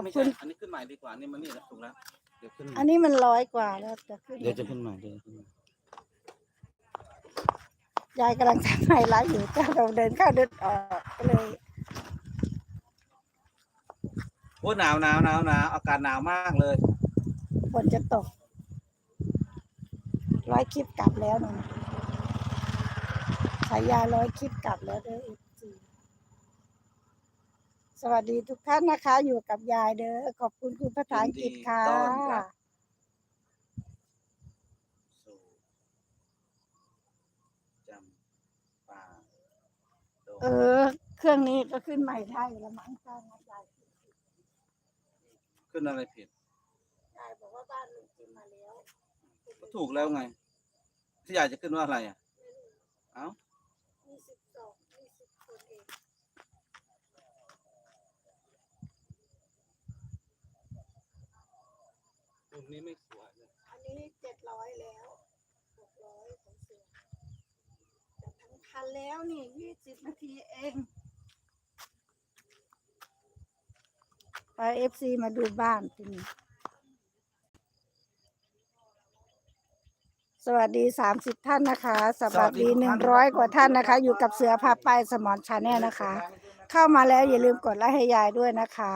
อบคุณไม่ใช่อันนี้ขึ้นใหม่ดีกว่านี่มันนี่แล้วถูกแล้วเดี๋ยวขึ้นใหม่อันนี้มันร้อยกว่าแล้วจะขึ้นเดี๋ยวจะขึ้นใหม่เดี๋ยวจะขึ้นใหม่ยายกำลังทำไฮไลท์อยู่เจ้าเราเดินเข้าเดินออกก็เลย โอ้หนาวหนาวหนาวหนาวอากาศหนาวมากเลยฝนจะตก ร้อยคลิปกลับแล้วนะฉายาร้อยคลิปกลับแล้วเด้อเอฟซี สวัสดีทุกท่านนะคะ อยู่กับยายเด้อขอบคุณคุณภาษาอังกฤษค่ะ ยินดีต้อนรับ สู่จำปาดงเออ เครื่องนี้ก็ขึ้นใหม่ได้แล้วมั้งจ้างยายขึ้นอะไรผิด ยายบอกว่าบ้านลุงจิมมาแล้วก็ถูกแล้วไง ที่อยากจะขึ้นว่าอะไรอะ เอ้า มีสิบสองมีสิบคนเอง รูปนี้ไม่สวยเลยอันนี้เจ็ดร้อยแล้วหกร้อยของเสือจะทั้งคันแล้วนี่ยี่สิบนาทีเองไปเอฟซีมาดูบ้านที่นี่สวัสดีสามสิบท่านนะคะ สวัสดีหนึ่งร้อยกว่าท่านนะคะ อยู่กับเสือพาไปสมอนชาแนลนะคะ เข้ามาแล้วอย่าลืมกดไลค์ให้ยายด้วยนะคะ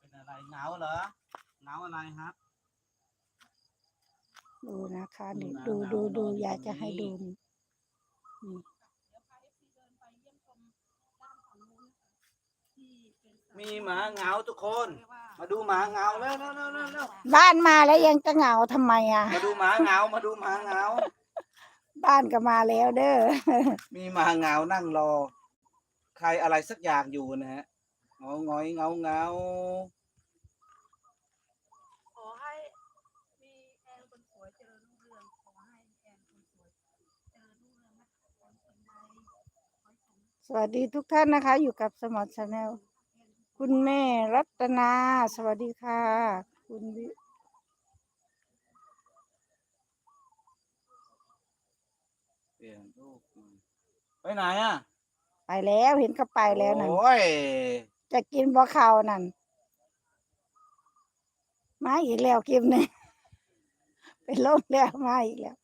เป็นอะไรหนาวเหรอหนาวอะไรครับ ดูนะคะนี่ดูดูดูอยากจะให้ดูนี่นี่มีหมาเหงาทุกคน มาดูหมาเหงาเร็วเร็วเร็วเร็วเร็วบ้านมาแล้วยังจะเหงาทำไมอะ มาดูหมาเหงามาดูหมาเหงา บ้านก็มาแล้วเด้อ มีหมาเหงานั่งรอ ใครอะไรสักอย่างอยู่นะฮะเงาหงอยเงาเงา ขอให้มีแอนคนสวยเจริญรุ่งเรือง ขอให้แอนคนสวยเจริญรุ่งเรืองนะคะขอให้คนใดขอให้ สมสวัสดีทุกท่านนะคะ อยู่กับสมอลชาแนลคุณแม่รัตนา สวัสดีค่ะ คุณวิเปลี่ยนรูปหน่อยไปไหนอะไปแล้วเห็นเขาไปแล้วนั่นโอ้ยจะกินบ่เขาวนั่นมาอีกแล้วคลิปนี้เป็นโรคแล้วมาอีกแล้ว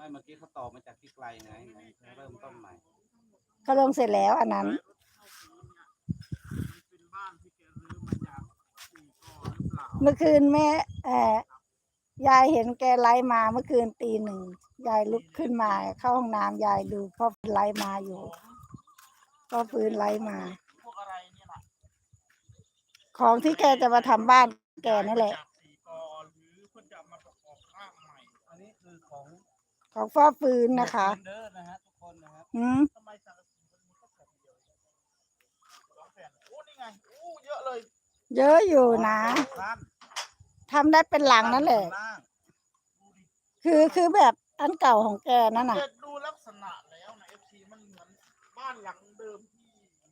ไม่เมื่อกี้เขาต่อมาจากที่ไกลไงไงเริ่มต้นใหม่เขาลงเสร็จแล้วอันนั้น เมื่อคืนแม่เอ่อยายเห็นแกไลฟ์มาเมื่อคืนตีหนึ่งยายลุกขึ้นมา เข้าห้องน้ำยายดูพ่อฟื้นไลฟ์มาอยู่พ่อฟื้นไลฟ์มาพวกอะไรเนี่ยล่ะของที่แกจะมาทำบ้านแกนั่นแหละ ของพ่อฟื้นนะคะเดอร์นะฮะทุกคนนะครับอืมทำไมสังมันมีแค่แผ่นเดียวสองแผ่นโอ้นี่ไงโอ้เยอะเลย เยอะอยู่นะสั้นทำได้เป็นหลังนั่นแหละล่าคือคือแบบอันเก่าของแกนั่นน่ะ เด็ดดูลักษณะแล้วนะเอฟซีมันเหมือนบ้านหลังเดิมที่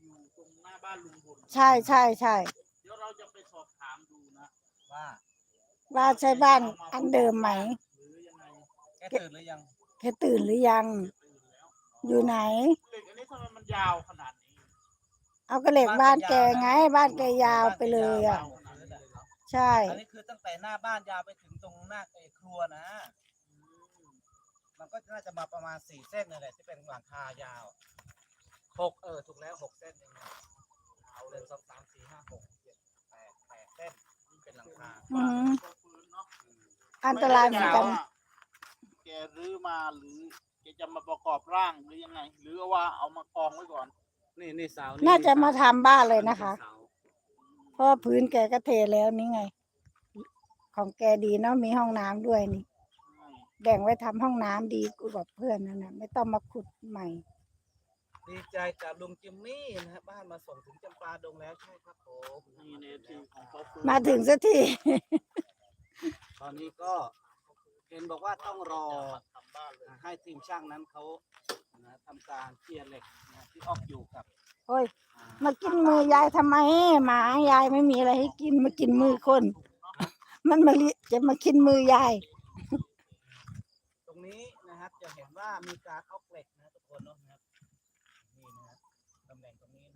อยู่ตรงหน้าบ้านลุงพลใช่ใช่ใช่เดี๋ยวเราจะไปสอบถามดูนะว่าว่าใช่บ้านอันเดิมไหม กตื่นหรือยังแกตื่นหรือยังตื่นแล้วอยู่ไหน เหล็กอันนี้ทำไมมันยาวขนาดนี้เอากระเหล็กบ้านแกไง บ้านแกยาวไปเลยอะยาวขนาดนี้เลยเหรอใช่ อันนี้คือตั้งแต่หน้าบ้านยาวไปถึงตรงหน้าไอ้ครัวนะ มันก็น่าจะมาประมาณสี่เส้นนี่แหละที่เป็นหลังคายาวหกเออถูกแล้วหกเส้นเองนะเอาหนึ่งสองสามสี่ห้าหกเจ็ดแปดแปดเส้นนี่เป็นหลังคาอืมพวกพื้นเนาะอันตรายเหมือนกันแกรื้อมาหรือแกจะมาประกอบร่างหรือยังไง หรือว่าเอามากองไว้ก่อน นี่นี่เสาน่าจะมาทำบ้านเลยนะคะเสาเพราะว่าพื้นแกก็เทแล้วนี่ไง ของแกดีเนาะมีห้องน้ำด้วยนี่ แบ่งไว้ทำห้องน้ำดีกว่าเพื่อนนั่นนะไม่ต้องมาขุดใหม่ ดีใจกับลุงจิมมี่นะฮะบ้านมาส่งถึงจำปาดงแล้วใช่ครับผมนี่ในทีของเขาฟื้นมาถึงสักที ตอนนี้ก็ เห็นบอกว่าต้องรอทำบ้านเลยให้ทีมช่างนั้นเขานะทำการเคลียร์เหล็กนะที่ออกอยู่กับโอ้ยอ่ามากินมือยายทำไมหมายายไม่มีอะไรให้กินมากินมือคน มันมาลิจะมากินมือยาย ตรงนี้นะครับจะเห็นว่ามีการออกเหล็กนะทุกคนเนาะนะครับนี่นะครับตำแหน่งตรงนี้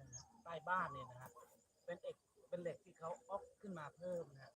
ายบ้านเนี่ยนะฮะเป็นเอกเป็นเหล็กที่เขาออกขึ้นมาเพิ่มนะฮะ